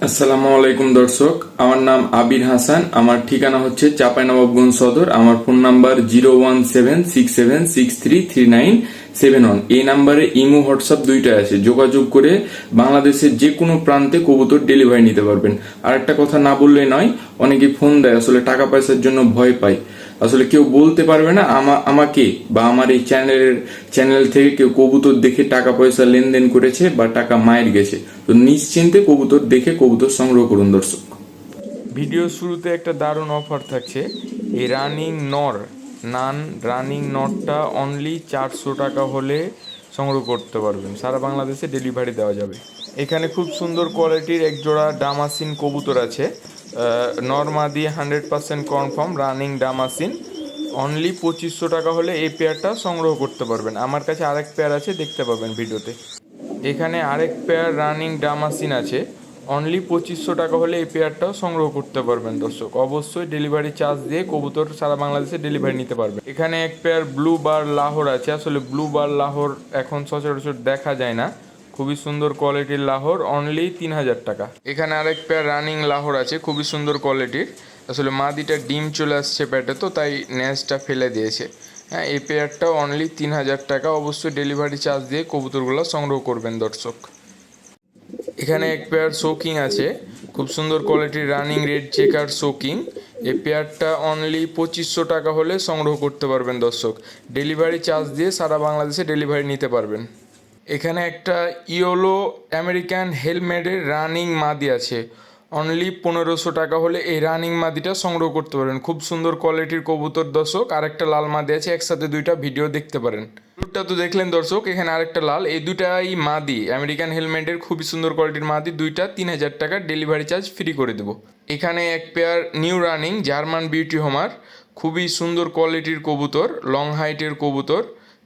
আসসালামু আলাইকুম, দর্শক। আমার নাম আবির হাসান। আমার ঠিকানা হচ্ছে চাঁপাইনবাবগঞ্জ সদর। আমার phone number zero one seven, six seven, six three three nine, seven one. এই নাম্বারে ইমো, হোয়াটসঅ্যাপ দুইটাই আছে। যোগাযোগ করে বাংলাদেশের যে কোনো প্রান্তে কবুতর ডেলিভারি নিতে পারবেন। আর একটা কথা না বললে নয়, অনেকে ফোন দেয়, আসলে টাকা পয়সার জন্য ভয় পায়। আসলে কেউ বলতে পারবে না, আমা- আমাকে বা আমার এই চ্যানেলের, চ্যানেল থেকে কেউ কবুতর দেখে টাকা পয়সা লেনদেন করেছে বা টাকা মায়ের গেছে। তো নিশ্চিন্তে কবুতর দেখে কবুতর সংগ্রহ করুন, দর্শক। ভিডিও শুরুতে একটা দারুণ অফার থাকছে। এই রানিং নর নান রানিং নটটা অনলি চারশো টাকা হলে সংগ্রহ করতে পারবেন। সারা বাংলাদেশে ডেলিভারি দেওয়া যাবে। এখানে খুব সুন্দর কোয়ালিটির এক জোড়া ডামাসিন কবুতর আছে। নর্মা দিয়ে hundred percent confirm running Damascene only পঁচিশশো টাকা হলে এই পেয়ারটা সংগ্রহ করতে পারবেন। আমার কাছে আরেক পেয়ার আছে, দেখতে পাবেন ভিডিওতে। এখানে আরেক পেয়ার রানিং ডামাসিন আছে। অনলি পঁচিশশো টাকা হলে এই পেয়ারটাও সংগ্রহ করতে পারবেন দর্শক। অবশ্যই ডেলিভারি চার্জ দিয়ে কবুতর সারা বাংলাদেশে ডেলিভারি নিতে পারবেন। এখানে এক পেয়ার ব্লু বার লাহোর আছে। আসলে ব্লু বার লাহোর এখন সচরাচর দেখা যায় না। খুবই সুন্দর কোয়ালিটির লাহোর অনলি তিন হাজার টাকা। এখানে আরেক পেয়ার রানিং লাহোর আছে, খুবই সুন্দর কোয়ালিটির আসলে মাদিটা ডিম চলে আসছে প্যাটে তো, তাই ন্যাসটা ফেলে দিয়েছে। হ্যাঁ এই পেয়ারটা অনলি তিন হাজার টাকা। অবশ্যই ডেলিভারি চার্জ দিয়ে কবুতরগুলো সংগ্রহ করবেন দর্শক। এখানে এক পেয়ার শোকিং আছে। খুব সুন্দর কোয়ালিটির রানিং রেড চেকার শোকিং এই পেয়ারটা অনলি পঁচিশশো টাকা হলে সংগ্রহ করতে পারবেন দর্শক। ডেলিভারি চার্জ দিয়ে সারা বাংলাদেশে ডেলিভারি নিতে পারবেন। এখানে একটা ইয়োলো আমেরিকান হেলমেটের রানিং মাদি আছে। অনলি পনেরোশো টাকা হলে এই রানিং মাদিটা সংগ্রহ করতে পারেন। খুব সুন্দর কোয়ালিটির কবুতর দর্শক আর একটা লাল মাদি আছে, একসাথে দুইটা ভিডিও দেখতে পারেন। দুটা তো দেখলেন দর্শক, এখানে আরেকটা লাল, এই দুটাই মাদি। আমেরিকান হেলমেটের খুবই সুন্দর কোয়ালিটির মাদি, দুইটা তিন হাজার টাকা ডেলিভারি চার্জ ফ্রি করে দেবো। এখানে এক pair new running German beauty homer খুবই সুন্দর কোয়ালিটির কবুতর লং হাইটের কবুতর।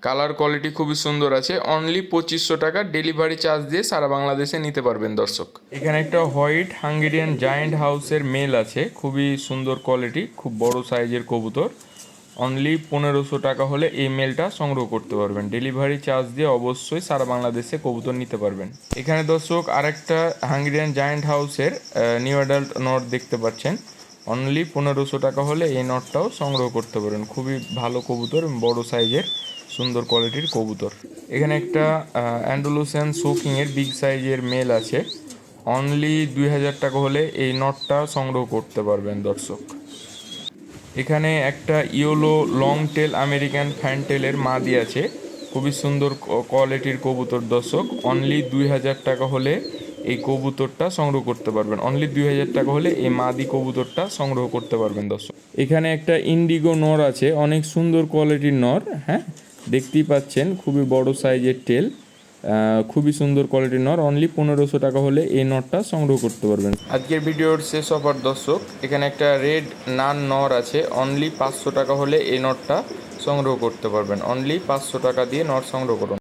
কালার কোয়ালিটি খুবই সুন্দর আছে। অনলি পঁচিশশো টাকা ডেলিভারি চার্জ দিয়ে সারা বাংলাদেশে নিতে পারবেন দর্শক। এখানে একটা হোয়াইট হাঙ্গেরিয়ান জায়েন্ট হাউসের মেল আছে। খুবই সুন্দর কোয়ালিটি খুব বড় সাইজের কবুতর। অনলি পনেরোশো টাকা হলে এই মেলটা সংগ্রহ করতে পারবেন। ডেলিভারি চার্জ দিয়ে অবশ্যই সারা বাংলাদেশে কবুতর নিতে পারবেন। এখানে দর্শক আরেকটা হাঙ্গেরিয়ান জায়েন্ট হাউসের নিউ অ্যাডাল্ট নট দেখতে পাচ্ছেন। অনলি পনেরোশো টাকা হলে এই নটটাও সংগ্রহ করতে পারেন। খুবই ভালো কবুতর, বড় সাইজের, সুন্দর কোয়ালিটির কবুতর। এখানে একটা অ্যান্ডোলুসেন সোকিংয়ের বিগ সাইজের মেল আছে। অনলি দুই হাজার টাকা হলে এই নটটা সংগ্রহ করতে পারবেন দর্শক। এখানে একটা ইয়োলো লং টেল আমেরিকান ফ্যান্টেলের মাদি আছে। খুবই সুন্দর কোয়ালিটির কবুতর দর্শক। অনলি দুই হাজার টাকা হলে এই কবুতরটা সংগ্রহ করতে পারবেন। অনলি দুই হাজার টাকা হলে এই মাদি কবুতরটা সংগ্রহ করতে পারবেন দর্শক। এখানে একটা ইন্ডিগো নর আছে, অনেক সুন্দর কোয়ালিটির নর হ্যাঁ? দেখতেই পাচ্ছেন, খুবই বড় সাইজের টেল খুবই সুন্দর কোয়ালিটির নর। অনলি পনেরোশো টাকা হলে এই নরটা সংগ্রহ করতে পারবেন। আজকের ভিডিওর শেষ অফার দর্শক, এখানে একটা রেড নান নর আছে। অনলি পাঁচশো টাকা হলে এই নটটা সংগ্রহ করতে পারবেন। অনলি পাঁচশো টাকা দিয়ে নর সংগ্রহ করুন।